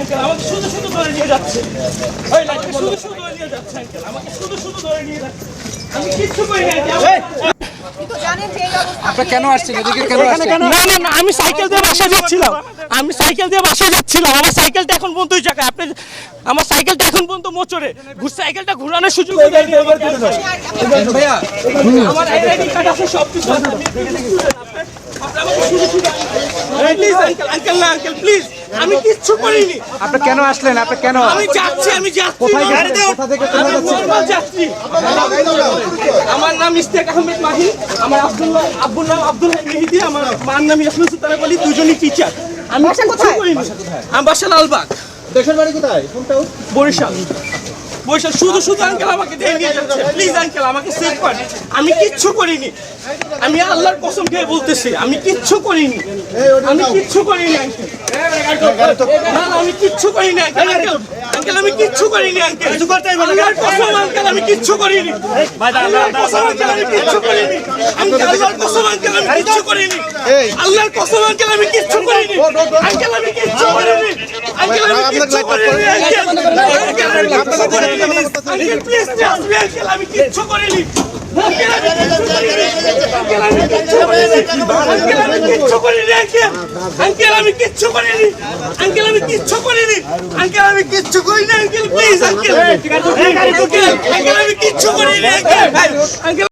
Uncle আমাকে শুধু শুধু ধরে নিয়ে যাচ্ছে। ওই লাইটকে শুধু শুধু ধরে নিয়ে যাচ্ছে আঙ্কেল আমাকে শুধু শুধু ধরে নিয়ে যাচ্ছে। আমি কিচ্ছু করি না জানেন যে এই অবস্থা আপনারা কেন আসছেন? এদিকে কেন আসছেন? না না না আমি সাইকেল দিয়ে বাসায় যাচ্ছিলাম। আমি সাইকেল দিয়ে বাসায় যাচ্ছিলাম। আমার সাইকেলটা এখন পর্যন্ত ওই জায়গায় আপনি আমার সাইকেলটা এখন পর্যন্ত মোচরে ঘুর সাইকেলটা ঘুরানোর সুযোগ আমার আইডি কার্ড আছে সব কিছু আছে। আপনি আমাকে শুধু শুধু প্লিজ আঙ্কেল আঙ্কেল না আঙ্কেল প্লিজ আমি কিচ্ছু করিনি। আপনি কেন আসলেন? আপনি কেন? আমি যাচ্ছি আমি যাচ্ছি। কোথায়। গেছেন? কোথা থেকে চলে যাচ্ছেন? আমার নাম ইস্তেক আহমেদ মাহি। আমার আব্দুল্লাহ আব্বুর নাম আব্দুল মেহেদি আমার মার নাম ইয়াসমিন সুতারা বলি দুজনই টিচার আমি বাসা কোথায়? করিনি। আমি বাসা লালবাগ। দেশের বাড়ি কোথায়? বরিশাল। বরিশাল শুধু শুধু আঙ্কেল আমাকে দিয়ে নিয়ে যাচ্ছে। প্লিজ আঙ্কেল আমাকে সেভ করেন আমি কিচ্ছু করিনি। আমি আল্লাহর কসম খেয়ে বলতেছি আমি কিচ্ছু করিনি। আমি কিচ্ছু করিনি আঙ্কেল না আমি কিচ্ছু করিনি আঙ্কেল আঙ্কেল আমি কিচ্ছু করিনি আঙ্কেল আল্লাহর কসম আঙ্কেল আমি কিচ্ছু করিনি। আল্লাহর কসম আঙ্কেল আমি কিচ্ছু করিনি। আল্লাহর কসম আঙ্কেল আমি কিচ্ছু করিনি। আল্লাহর কসম আঙ্কেল আমি কিচ্ছু করিনি। আঙ্কেল আমি কিচ্ছু করিনি। আঙ্কেল আমি কিচ্ছু করিনি আঙ্কেল আমি কিচ্ছু করিনি আঙ্কেল আমি কিচ্ছু করিনি আঙ্কেল আমি কিচ্ছু করিনি আঙ্কেল আমি কিচ্ছু করিনি আঙ্কেল প্লিজ আঙ্কেল আঙ্কেল আমি কিচ্ছু করিনি আঙ্কেল